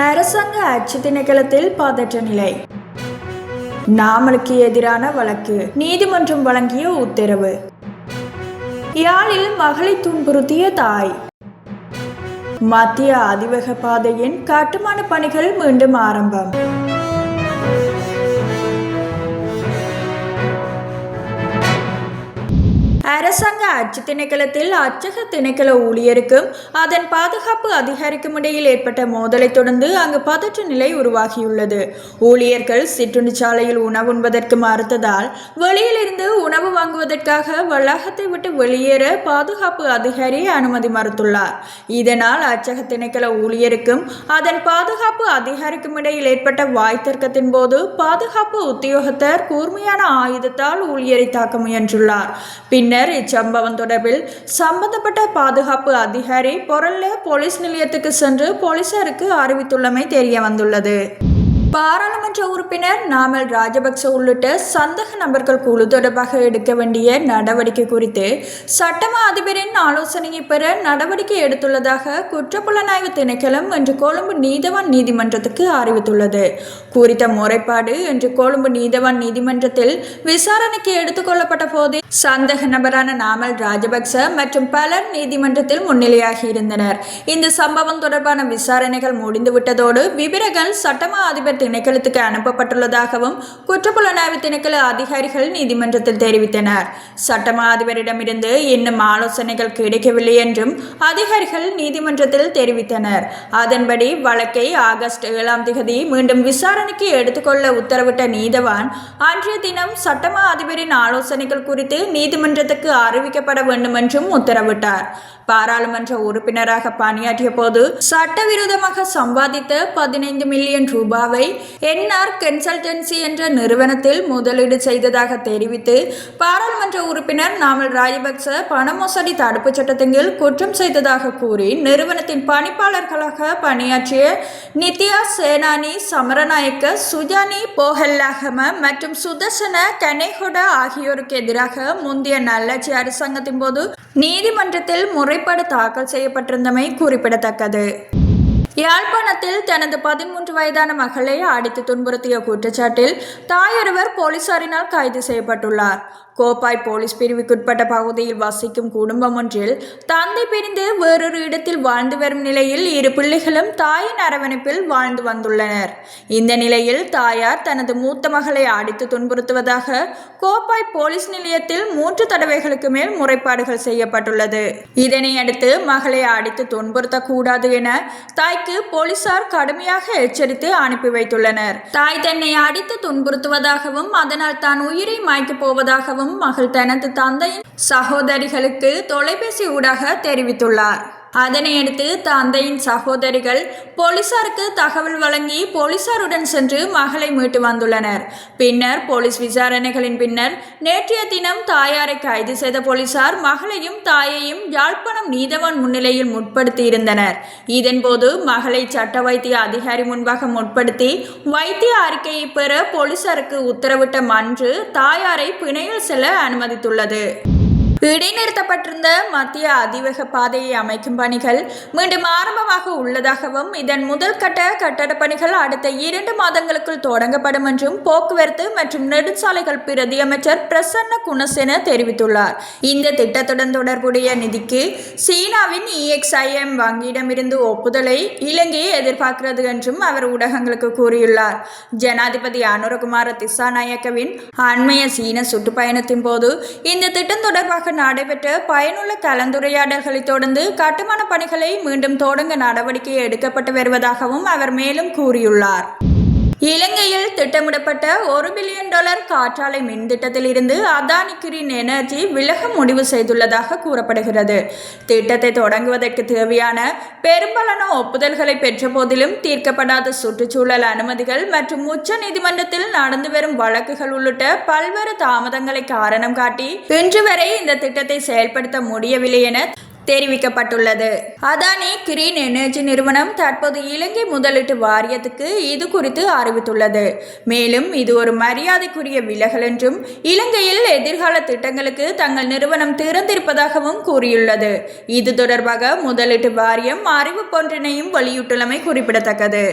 அரசாங்க ஆட்சி திணைக்களத்தில் பதற்ற நிலை. நாமலுக்கு எதிரான வழக்கு. நீதிமன்றம் வழங்கிய உத்தரவு. யாழில் மகளை துன்புறுத்திய தாய். மத்திய அதிவேக பாதையின் கட்டுமான பணிகள் மீண்டும் ஆரம்பம். அச்சு திணைக்களத்தில் அச்சக திணைக்கள ஊழியருக்கும் அதன் பாதுகாப்பு அதிகாரிக்கும் இடையில் ஏற்பட்ட மோதலை தொடர்ந்து அங்கு பதற்ற நிலை உருவாகியுள்ளது. ஊழியர்கள் சிற்றுண்டிச்சாலையில் உணவு உண்பதற்கு மறுத்ததால் வெளியிலிருந்து உணவு வாங்குவதற்காக வளாகத்தை விட்டு வெளியேற பாதுகாப்பு அதிகாரி அனுமதி மறுத்துள்ளார். இதனால் அச்சக திணைக்கள ஊழியருக்கும் அதன் பாதுகாப்பு அதிகாரிக்கும் இடையில் ஏற்பட்ட வாய் தர்க்கத்தின் போது பாதுகாப்பு உத்தியோகத்தர் கூர்மையான ஆயுதத்தால் ஊழியரை தாக்க முயன்றுள்ளார். பின்னர் இச்சம்பவம் தொடர்பில் சம்பந்தப்பட்ட பாதுகாப்பு அதிகாரி பொருள்ல போலீஸ் நிலையத்துக்கு சென்று போலீசாருக்கு அறிவித்துள்ளமை தெரிய வந்துள்ளது பாராளுமன்ற உறுப்பினர் நாமல் ராஜபக்ச உள்ளிட்ட சந்தக நபர்கள் குழு தொடர்பாக எடுக்க வேண்டிய நடவடிக்கை குறித்து சட்டமா அதிபரின் ஆலோசனையை பெற நடவடிக்கை எடுத்துள்ளதாக குற்றப்புலனாய்வு திணைக்களம் இன்று கொழும்பு நீதவான் நீதிமன்றத்துக்கு அறிவித்துள்ளது. குறித்த முறைப்பாடு இன்று கொழும்பு நீதவான் நீதிமன்றத்தில் விசாரணைக்கு எடுத்துக்கொள்ளப்பட்ட போது சந்தக நபரான நாமல் ராஜபக்ச மற்றும் பலர் நீதிமன்றத்தில் முன்னிலையாகி இருந்தனர். இந்த சம்பவம் தொடர்பான விசாரணைகள் முடிந்துவிட்டதோடு விவரங்கள் சட்டமா அதிபர் திணைக்களத்துக்கு அனுப்பப்பட்டுள்ளதாகவும் குற்றப்புலனாய்வு திணைக்கள அதிகாரிகள் நீதிமன்றத்தில் தெரிவித்தனர். சட்டமா அதிபரிடமிருந்து இன்னும் ஆலோசனைகள் கிடைக்கவில்லை என்றும் அதிகாரிகள் நீதிமன்றத்தில் தெரிவித்தனர். அதன்படி வழக்கை ஆகஸ்ட் ஏழாம் திகதி மீண்டும் விசாரணைக்கு எடுத்துக்கொள்ள உத்தரவிட்ட நீதவான் அன்றைய தினம் சட்டமா அதிபரின் ஆலோசனைகள் குறித்து நீதிமன்றத்துக்கு அறிவிக்கப்பட வேண்டும் என்றும் உத்தரவிட்டார். பாராளுமன்ற உறுப்பினராக பணியாற்றிய போது சட்டவிரோதமாக சம்பாதித்த பதினைந்து மில்லியன் ரூபாவை என்ஆர் கன்சல்டன்சி என்ற நிறுவனத்தில் முதலீடு செய்ததாக தெரிவித்து பாராளுமன்ற உறுப்பினர் நாமல் ராஜபக்ச பண மோசடி தடுப்புச் சட்டத்தின் கீழ் குற்றம் செய்ததாக கூறி நிறுவனத்தின் பணிப்பாளர்களாக பணியாற்றிய நித்யா சேனானி சமரநாயக்க சுஜானி போஹல்லாகம மற்றும் சுதர்சன கனேகுடா ஆகியோருக்கு எதிராக முந்தைய நல்லாட்சி அரசாங்கத்தின் போது நீதிமன்றத்தில் முறை முறைப்பாடு தாக்கல் செய்யப்பட்டிருந்தமை குறிப்பிடத்தக்கது. யாழ்ப்பாணத்தில் தனது பதிமூன்று வயதான மகளை அடித்து துன்புறுத்திய குற்றச்சாட்டில் தாயொருவர் போலீசாரினால் கைது செய்யப்பட்டுள்ளார். கோப்பாய் போலீஸ் பிரிவுக்குட்பட்ட பகுதியில் வசிக்கும் குடும்பம் ஒன்றில் தந்தை பிரிந்து வேறொரு இடத்தில் வாழ்ந்து வரும் நிலையில் இரு பிள்ளைகளும் தாயின் அரவணைப்பில் வாழ்ந்து வந்துள்ளனர். இந்த நிலையில் தாயார் தனது மூத்த மகளை அடித்து துன்புறுத்துவதாக கோப்பாய் போலீஸ் நிலையத்தில் மூன்று தடவைகளுக்கு மேல் முறைப்பாடுகள் செய்யப்பட்டுள்ளது. இதனை அடுத்து மகளை அடித்து துன்புறுத்தக்கூடாது என தாய்க்கு போலீசார் கடுமையாக எச்சரித்து அனுப்பி வைத்துள்ளனர். தாய் தன்னை அடித்து துன்புறுத்துவதாகவும் அதனால் தான் உயிரை மாய்க்கப் போவதாகவும் மகள் தனது தந்தையின் சகோதரிகளுக்கு தொலைபேசி ஊடாக தெரிவித்துள்ளார். அதனையடுத்து தந்தையின் சகோதரிகள் போலீசாருக்கு தகவல் வழங்கி போலீசாருடன் சென்று மகளை மீட்டு வந்துள்ளனர். பின்னர் போலீஸ் விசாரணைகளின் பின்னர் நேற்றைய தினம் தாயாரை கைது செய்த போலீசார் மகளையும் தாயையும் யாழ்ப்பாணம் நீதவான் முன்னிலையில் முற்படுத்தியிருந்தனர். இதன்போது மகளை சட்ட வைத்திய அதிகாரி முன்பாக முற்படுத்தி வைத்திய அறிக்கையை பெற போலீசாருக்கு உத்தரவிட்ட மன்று தாயாரை பிணையில் செல்ல அனுமதித்துள்ளது. இடைநிறுத்தப்பட்டிருந்த மத்திய அதிவேக பாதையை அமைக்கும் பணிகள் மீண்டும் ஆரம்பமாக உள்ளதாகவும் இதன் முதல் கட்ட கட்டட பணிகள் அடுத்த இரண்டு மாதங்களுக்குள் தொடங்கப்படும் என்றும் போக்குவரத்து மற்றும் நெடுஞ்சாலைகள் பிரதி அமைச்சர் பிரசன்ன குணசேன தெரிவித்துள்ளார். இந்த திட்டத்துடன் தொடர்புடைய நிதிக்கு சீனாவின் இஎக்ஸ்ஐஎம் வங்கியிடமிருந்து ஒப்புதலை இலங்கை எதிர்பார்க்கிறது என்றும் அவர் ஊடகங்களுக்கு கூறியுள்ளார். ஜனாதிபதி அனுரகுமார திசாநாயக்கவின் அண்மைய சீன சுற்றுப்பயணத்தின் போது இந்த திட்டம் தொடர்பாக நடைபெற்ற பயனுள்ள கலந்துரையாடல்களை தொடர்ந்து கட்டுமான பணிகளை மீண்டும் தொடங்க நடவடிக்கை எடுக்கப்பட்டு வருவதாகவும் அவர் மேலும் கூறியுள்ளார். இலங்கையில் திட்டமிடப்பட்ட ஒரு பில்லியன் டாலர் காற்றாலை மின் திட்டத்தில் இருந்து அதானி கிரீன் எனர்ஜி விலக முடிவு செய்துள்ளதாக கூறப்படுகிறது. திட்டத்தை தொடங்குவதற்கு தேவையான பெரும்பாலான ஒப்புதல்களை பெற்ற போதிலும் தீர்க்கப்படாத சுற்றுச்சூழல் அனுமதிகள் மற்றும் உச்ச நீதிமன்றத்தில் நடந்து வரும் வழக்குகள் உள்ளிட்ட பல்வேறு தாமதங்களை காரணம் காட்டி இன்று வரை இந்த திட்டத்தை செயல்படுத்த முடியவில்லை என தெரிவிக்கப்பட்டுள்ளது. அதானி கிரீன் எனர்ஜி நிறுவனம் தற்போது இலங்கை முதலீட்டு வாரியத்துக்கு இது குறித்து அறிவித்துள்ளது. மேலும் இது ஒரு மரியாதைக்குரிய விலகல் என்றும் இலங்கையில் எதிர்கால திட்டங்களுக்கு தங்கள் நிறுவனம் திறந்திருப்பதாகவும் கூறியுள்ளது. இது தொடர்பாக முதலீட்டு வாரியம் அறிவிப்பொன்றினையும் வெளியிட்டுள்ளமை குறிப்பிடத்தக்கது.